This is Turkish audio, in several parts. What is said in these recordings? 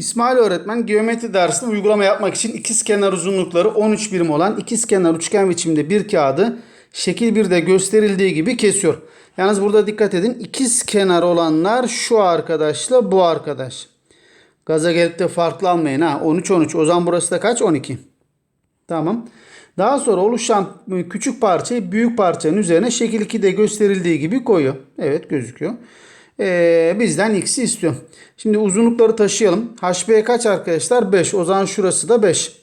İsmail öğretmen geometri dersinde uygulama yapmak için ikiz kenar uzunlukları 13 birim olan ikiz kenar üçgen biçimde bir kağıdı şekil 1'de gösterildiği gibi kesiyor. Yalnız burada dikkat edin ikiz kenar olanlar şu arkadaşla bu arkadaş. Gaza gelip de farklı almayın ha 13 13 o zaman burası da kaç 12. Tamam. Daha sonra oluşan küçük parçayı büyük parçanın üzerine şekil 2'de gösterildiği gibi koyuyor. Evet gözüküyor. Ee, bizden x'i istiyor. Şimdi uzunlukları taşıyalım. HB kaç arkadaşlar? 5. O zaman şurası da 5.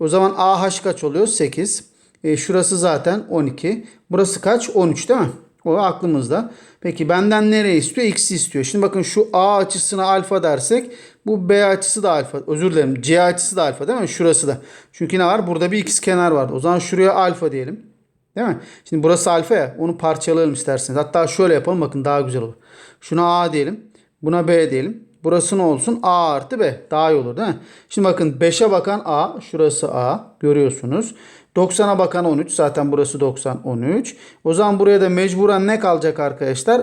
O zaman AH kaç oluyor? 8. E, şurası zaten 12. Burası kaç? 13 değil mi? O aklımızda. Peki benden nereye istiyor? X'i istiyor. Şimdi bakın şu A açısına alfa dersek bu B açısı da alfa. Özür dilerim. C açısı da alfa değil mi? Şurası da. Çünkü ne var? Burada bir ikiz kenar vardı. O zaman şuraya alfa diyelim. Değil mi? Şimdi burası alfa ya. Onu parçalayalım isterseniz. Hatta şöyle yapalım. Bakın daha güzel olur. Şuna A diyelim. Buna B diyelim. Burası ne olsun? A artı B. Daha iyi olur değil mi? Şimdi bakın 5'e bakan A. Şurası A. Görüyorsunuz. 90'a bakan 13. Zaten burası 90, 13. O zaman buraya da mecburen ne kalacak arkadaşlar?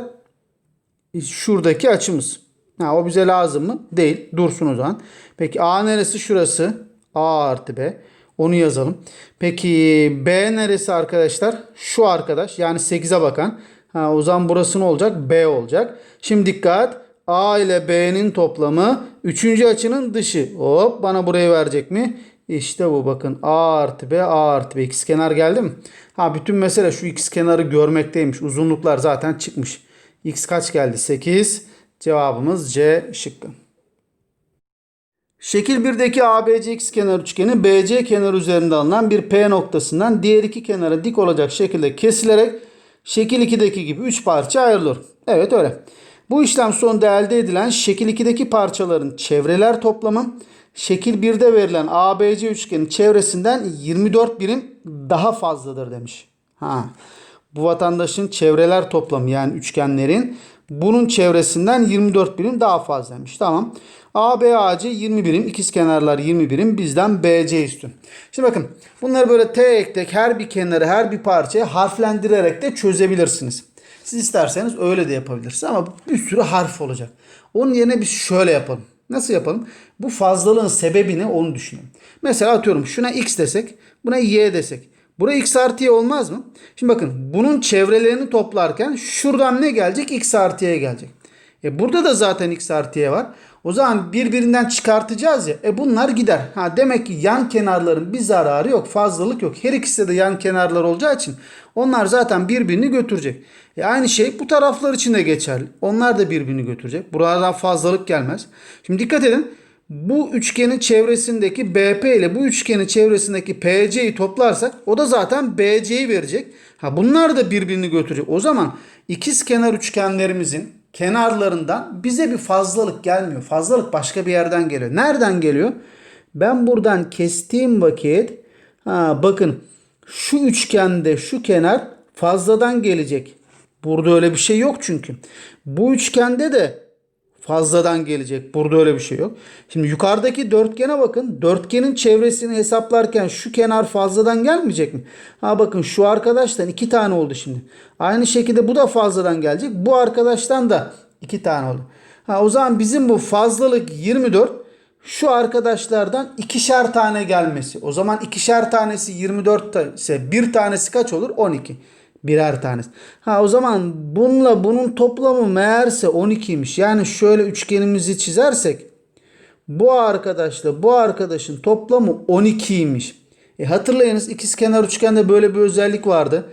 Şuradaki açımız. Ha, o bize lazım mı? Değil. Dursun o zaman. Peki A neresi? Şurası. A artı B. Onu yazalım. Peki B neresi arkadaşlar? Şu arkadaş. Yani 8'e bakan. Ha, o zaman burası ne olacak? B olacak. Şimdi dikkat. A ile B'nin toplamı 3. açının dışı. Hop bana burayı verecek mi? İşte bu bakın A artı B A artı B ikizkenar geldi mi? Ha bütün mesele şu ikizkenarı görmekteymiş. Uzunluklar zaten çıkmış. X kaç geldi? 8. Cevabımız C şıkkı. Şekil 1'deki ABC ikizkenar üçgeni BC kenarı üzerinde alınan bir P noktasından diğer iki kenara dik olacak şekilde kesilerek şekil 2'deki gibi 3 parça ayrılır. Evet öyle. Bu işlem sonunda elde edilen şekil 2'deki parçaların çevreler toplamı şekil 1'de verilen ABC üçgenin çevresinden 24 birim daha fazladır demiş. Ha. Bu vatandaşın çevreler toplamı yani üçgenlerin bunun çevresinden 24 birim daha fazlaymış. Tamam. ABAC 20 birim, ikiz kenarlar 20 birim bizden BC istiyor. Şimdi bakın bunları böyle tek tek her bir kenarı her bir parçaya harflendirerek de çözebilirsiniz. Siz isterseniz öyle de yapabilirsiniz ama bir sürü harf olacak. Onun yerine biz şöyle yapalım. Nasıl yapalım? Bu fazlalığın sebebini onu düşünelim. Mesela atıyorum şuna x desek, buna y desek. Buraya x artı y olmaz mı? Şimdi bakın bunun çevrelerini toplarken şuradan ne gelecek? x artı y gelecek. E burada da zaten x artı y var. O zaman birbirinden çıkartacağız ya. E bunlar gider. Ha demek ki yan kenarların bir zararı yok. Fazlalık yok. Her ikisi de yan kenarlar olacağı için onlar zaten birbirini götürecek. E aynı şey bu taraflar için de geçerli. Onlar da birbirini götürecek. Buralardan fazlalık gelmez. Şimdi dikkat edin. Bu üçgenin çevresindeki BP ile bu üçgenin çevresindeki PC'yi toplarsak o da zaten BC'yi verecek. Ha bunlar da birbirini götürecek. O zaman ikiz kenar üçgenlerimizin kenarlarından bize bir fazlalık gelmiyor. Fazlalık başka bir yerden geliyor. Nereden geliyor? Ben buradan kestiğim vakit ha bakın şu üçgende şu kenar fazladan gelecek. Burada öyle bir şey yok çünkü. Bu üçgende de fazladan gelecek. Burada öyle bir şey yok. Şimdi yukarıdaki dörtgene bakın. Dörtgenin çevresini hesaplarken şu kenar fazladan gelmeyecek mi? Ha bakın şu arkadaştan iki tane oldu şimdi. Aynı şekilde bu da fazladan gelecek. Bu arkadaştan da iki tane oldu. Ha o zaman bizim bu fazlalık 24. Şu arkadaşlardan ikişer tane gelmesi. O zaman ikişer tanesi 24 ise bir tanesi kaç olur? 12 birer tanesi. Ha o zaman bununla bunun toplamı meğerse 12'ymiş. Yani şöyle üçgenimizi çizersek bu arkadaşla bu arkadaşın toplamı 12'ymiş. E hatırlayınız ikizkenar üçgende böyle bir özellik vardı.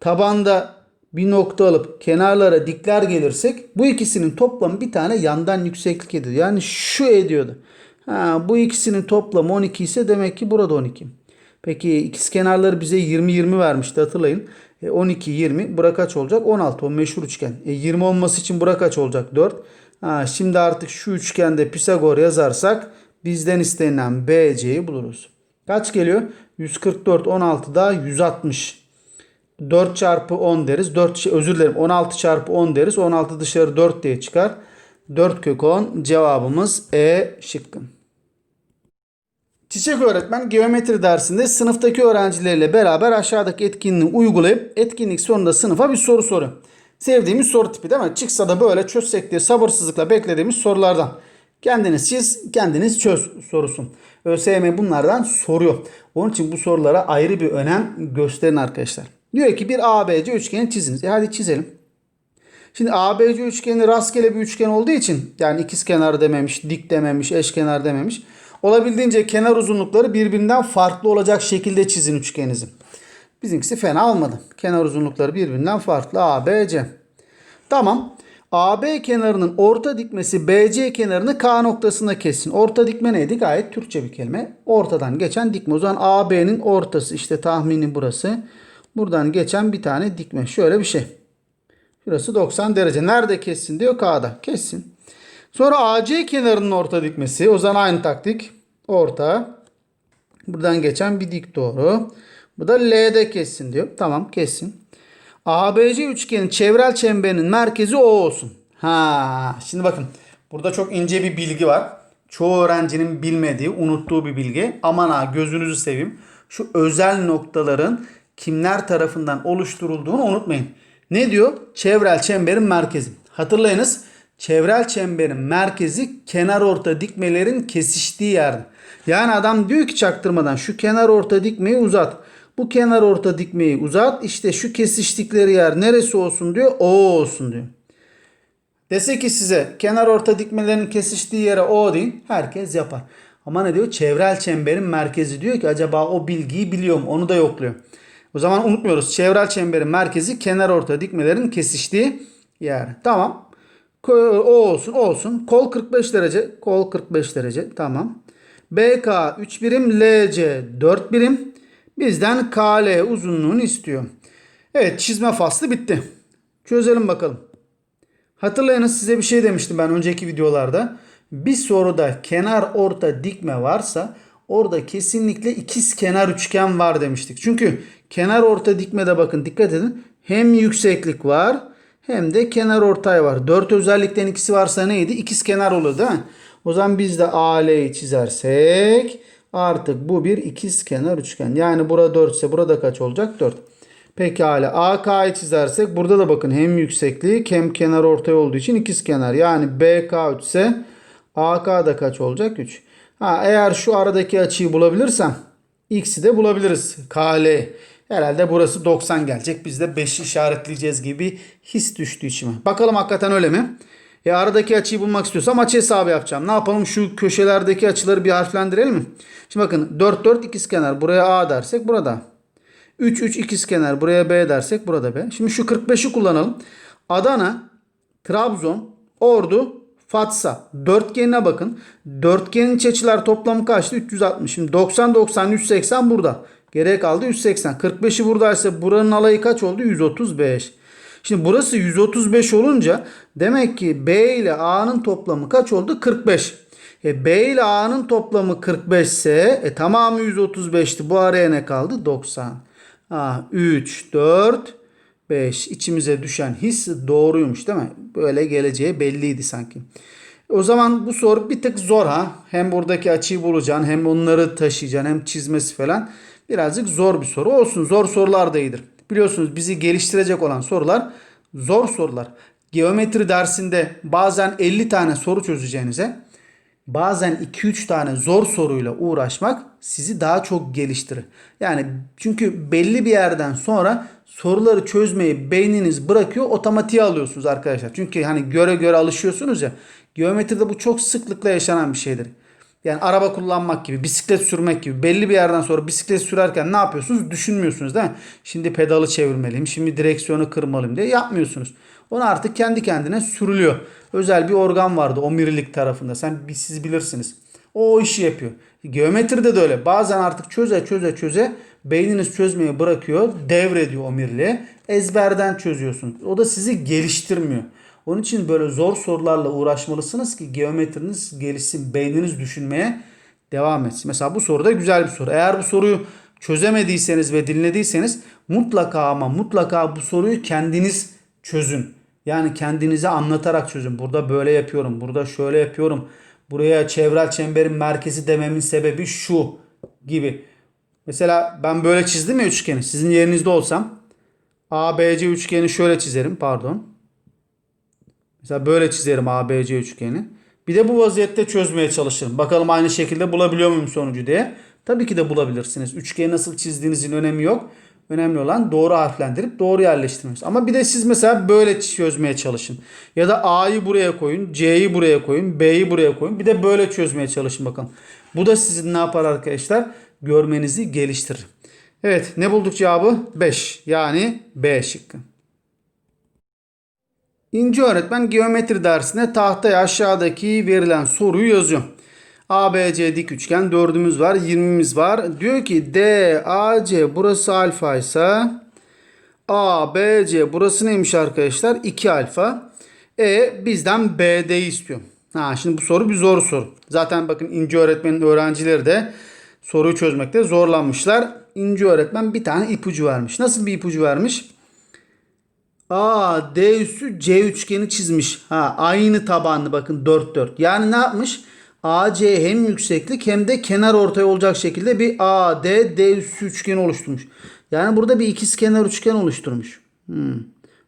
Tabanda bir nokta alıp kenarlara dikler gelirsek bu ikisinin toplamı bir tane yandan yükseklik ediyor. Yani şu ediyordu. Ha, bu ikisinin toplamı 12 ise demek ki burada 12. Peki ikiz kenarları bize 20-20 vermişti hatırlayın. E 12, 20. Bura kaç olacak? 16. O meşhur üçgen. E 20 olması için bura kaç olacak? 4. Ha, şimdi artık şu üçgende Pisagor yazarsak bizden istenilen BC'yi buluruz. Kaç geliyor? 144, 16 daha 160. 4 çarpı 10 deriz. 4 şey, özür dilerim 16 çarpı 10 deriz. 16 dışarı 4 diye çıkar. 4 kök 10 cevabımız E şıkkı. Çiçek öğretmen geometri dersinde sınıftaki öğrencileriyle beraber aşağıdaki etkinliği uygulayıp etkinlik sonunda sınıfa bir soru soruyor. Sevdiğimiz soru tipi değil mi? Çıksa da böyle çözsek diye sabırsızlıkla beklediğimiz sorulardan. Kendiniz çiz, kendiniz çöz sorusun. ÖSYM bunlardan soruyor. Onun için bu sorulara ayrı bir önem gösterin arkadaşlar. Diyor ki bir ABC üçgeni çiziniz. E hadi çizelim. Şimdi ABC üçgeni rastgele bir üçgen olduğu için yani ikizkenar dememiş, dik dememiş, eşkenar dememiş. Olabildiğince kenar uzunlukları birbirinden farklı olacak şekilde çizin üçgeninizi. Bizimkisi fena olmadı. Kenar uzunlukları birbirinden farklı ABC. Tamam. AB kenarının orta dikmesi BC kenarını K noktasına kessin. Orta dikme neydi? Gayet Türkçe bir kelime. Ortadan geçen dikme. O zaman AB'nin ortası işte tahmini burası. Buradan geçen bir tane dikme. Şöyle bir şey. Şurası 90 derece. Nerede kessin diyor K'da. Kessin. Sonra AC kenarının orta dikmesi. O zaman aynı taktik. Orta. Buradan geçen bir dik doğru. Bu da L'de kessin diyor. Tamam kessin. ABC üçgenin çevrel çemberinin merkezi O olsun. Ha, şimdi bakın. Burada çok ince bir bilgi var. Çoğu öğrencinin bilmediği, unuttuğu bir bilgi. Aman ha gözünüzü seveyim. Şu özel noktaların kimler tarafından oluşturulduğunu unutmayın. Ne diyor? Çevrel çemberin merkezi. Hatırlayınız. Çevrel çemberin merkezi kenar orta dikmelerin kesiştiği yerde. Yani adam diyor ki çaktırmadan şu kenar orta dikmeyi uzat. Bu kenar orta dikmeyi uzat. İşte şu kesiştikleri yer neresi olsun diyor? O olsun diyor. Dese ki size kenar orta dikmelerin kesiştiği yere O deyin. Herkes yapar. Ama ne diyor? Çevrel çemberin merkezi diyor ki acaba o bilgiyi biliyor mu? Onu da yokluyor. O zaman unutmuyoruz. Çevrel çemberin merkezi kenar orta dikmelerin kesiştiği yer. Tamam. O olsun, olsun. Kol 45 derece. Kol 45 derece. Tamam. BK 3 birim, LC 4 birim. Bizden KL uzunluğunu istiyor. Evet çizme faslı bitti. Çözelim bakalım. Hatırlayınız size bir şey demiştim ben önceki videolarda. Bir soruda kenar orta dikme varsa orada kesinlikle ikiz kenar üçgen var demiştik. Çünkü kenar orta dikmede bakın dikkat edin. Hem yükseklik var hem de kenar ortay var. Dört özellikten ikisi varsa neydi? İkiz kenar olur değil mi? O zaman biz de AL'yi çizersek artık bu bir ikiz kenar üçgen. Yani burada 4 ise burada kaç olacak? 4. Pekala AK'yı çizersek burada da bakın hem yükseklik hem kenar ortay olduğu için ikiz kenar. Yani BK 3 ise AK da kaç olacak? 3. Ha, eğer şu aradaki açıyı bulabilirsem X'i de bulabiliriz. KL. Herhalde burası 90 gelecek. Biz de 5'i işaretleyeceğiz gibi his düştü içime. Bakalım hakikaten öyle mi? E aradaki açıyı bulmak istiyorsam açı hesabı yapacağım. Ne yapalım? Şu köşelerdeki açıları bir harflendirelim? Şimdi bakın 4 4 ikizkenar. Buraya A dersek burada. 3 3 ikizkenar. Buraya B dersek burada B. Şimdi şu 45'i kullanalım. Adana, Trabzon, Ordu, Fatsa. Dörtgenine bakın. Dörtgenin iç açılar toplamı kaçtı? 360. Şimdi 90 90 180 burada. Geriye kaldı 180. 45'i buradaysa buranın alayı kaç oldu? 135. Şimdi burası 135 olunca demek ki B ile A'nın toplamı kaç oldu? 45. E, B ile A'nın toplamı 45 ise e, tamamı 135'ti. Bu araya ne kaldı? 90. Ha, 3, 4, 5. İçimize düşen his doğruymuş değil mi? Böyle geleceği belliydi sanki. O zaman bu soru bir tık zor ha. Hem buradaki açıyı bulacaksın hem onları taşıyacaksın hem çizmesi falan. Birazcık zor bir soru. Olsun zor sorular da iyidir. Biliyorsunuz bizi geliştirecek olan sorular zor sorular. Geometri dersinde bazen 50 tane soru çözeceğinize bazen 2-3 tane zor soruyla uğraşmak sizi daha çok geliştirir. Yani çünkü belli bir yerden sonra soruları çözmeyi beyniniz bırakıyor otomatiğe alıyorsunuz arkadaşlar. Çünkü hani göre göre alışıyorsunuz ya. Geometride bu çok sıklıkla yaşanan bir şeydir. Yani araba kullanmak gibi, bisiklet sürmek gibi belli bir yerden sonra bisiklet sürerken ne yapıyorsunuz? Düşünmüyorsunuz değil mi? Şimdi pedalı çevirmeliyim, şimdi direksiyonu kırmalıyım diye yapmıyorsunuz. Onu artık kendi kendine sürülüyor. Özel bir organ vardı omurilik tarafında. Sen siz bilirsiniz. O, o işi yapıyor. Geometride de öyle. Bazen artık çöze çöze çöze beyniniz çözmeyi bırakıyor. Devrediyor omuriliğe. Ezberden çözüyorsunuz. O da sizi geliştirmiyor. Onun için böyle zor sorularla uğraşmalısınız ki geometriniz gelişsin, beyniniz düşünmeye devam etsin. Mesela bu soru da güzel bir soru. Eğer bu soruyu çözemediyseniz ve dinlediyseniz mutlaka ama mutlaka bu soruyu kendiniz çözün. Yani kendinize anlatarak çözün. Burada böyle yapıyorum, burada şöyle yapıyorum. Buraya çevrel çemberin merkezi dememin sebebi şu gibi. Mesela ben böyle çizdim ya üçgeni. Sizin yerinizde olsam ABC üçgeni şöyle çizerim pardon. Mesela böyle çizerim ABC üçgeni. Bir de bu vaziyette çözmeye çalışırım. Bakalım aynı şekilde bulabiliyor muyum sonucu diye. Tabii ki de bulabilirsiniz. Üçgeni nasıl çizdiğinizin önemi yok. Önemli olan doğru harflendirip doğru yerleştirmeniz. Ama bir de siz mesela böyle çözmeye çalışın. Ya da A'yı buraya koyun, C'yi buraya koyun, B'yi buraya koyun. Bir de böyle çözmeye çalışın bakalım. Bu da sizin ne yapar arkadaşlar? Görmenizi geliştirir. Evet ne bulduk cevabı? 5. Yani B şıkkı. İnci öğretmen geometri dersine tahtaya aşağıdaki verilen soruyu yazıyor. ABC dik üçgen dördümüz var 20'miz var. Diyor ki DAC burası alfa ise ABC burası neymiş arkadaşlar? 2 alfa. E bizden BD'yi istiyor. Ha şimdi bu soru bir zor soru. Zaten bakın İnci öğretmenin öğrencileri de soruyu çözmekte zorlanmışlar. İnci öğretmen bir tane ipucu vermiş. Nasıl bir ipucu vermiş? A, D üssü C üçgeni çizmiş. Ha, aynı tabanlı bakın 4 4. Yani ne yapmış? AC hem yükseklik hem de kenar ortay olacak şekilde bir A, D, D üssü üçgeni oluşturmuş. Yani burada bir ikiz kenar üçgen oluşturmuş. Hmm.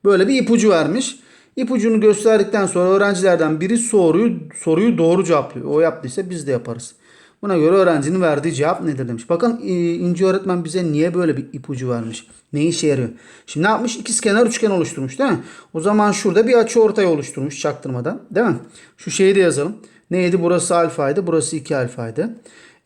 Böyle bir ipucu vermiş. İpucunu gösterdikten sonra öğrencilerden biri soruyu soruyu doğru cevaplıyor. O yaptıysa biz de yaparız. Buna göre öğrencinin verdiği cevap nedir demiş. Bakın e, İnci öğretmen bize niye böyle bir ipucu vermiş? Ne işe yarıyor? Şimdi ne yapmış? İkiz kenar üçgen oluşturmuş değil mi? O zaman şurada bir açı ortay oluşturmuş çaktırmadan. Değil mi? Şu şeyi de yazalım. Neydi? Burası alfaydı. Burası 2 alfaydı.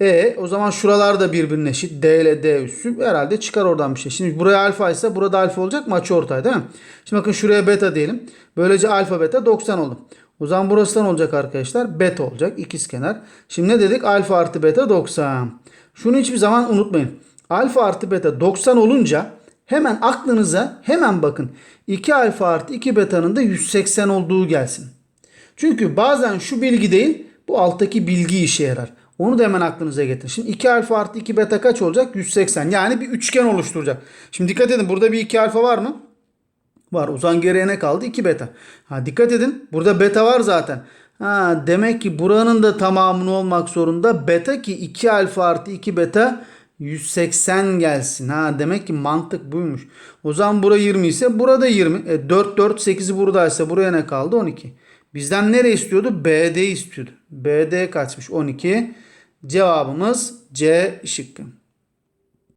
E o zaman şuralar da birbirine eşit. D ile D üssü herhalde çıkar oradan bir şey. Şimdi buraya alfa ise burada alfa olacak mı? Açı ortay değil mi? Şimdi bakın şuraya beta diyelim. Böylece alfa beta 90 oldu. O zaman burası ne olacak arkadaşlar? Beta olacak. ikizkenar. Şimdi ne dedik? Alfa artı beta 90. Şunu hiçbir zaman unutmayın. Alfa artı beta 90 olunca hemen aklınıza hemen bakın. 2 alfa artı 2 beta'nın da 180 olduğu gelsin. Çünkü bazen şu bilgi değil bu alttaki bilgi işe yarar. Onu da hemen aklınıza getirin. Şimdi 2 alfa artı 2 beta kaç olacak? 180. Yani bir üçgen oluşturacak. Şimdi dikkat edin burada bir 2 alfa var mı? Var. O zaman geriye ne kaldı? 2 beta. Ha, dikkat edin. Burada beta var zaten. Ha, demek ki buranın da tamamını olmak zorunda. Beta ki 2 alfa artı 2 beta 180 gelsin. Ha, demek ki mantık buymuş. O zaman bura 20 ise burada 20. E, 4 4 8'i buradaysa buraya ne kaldı? 12. Bizden nere istiyordu? BD istiyordu. BD kaçmış? 12. Cevabımız C şıkkı.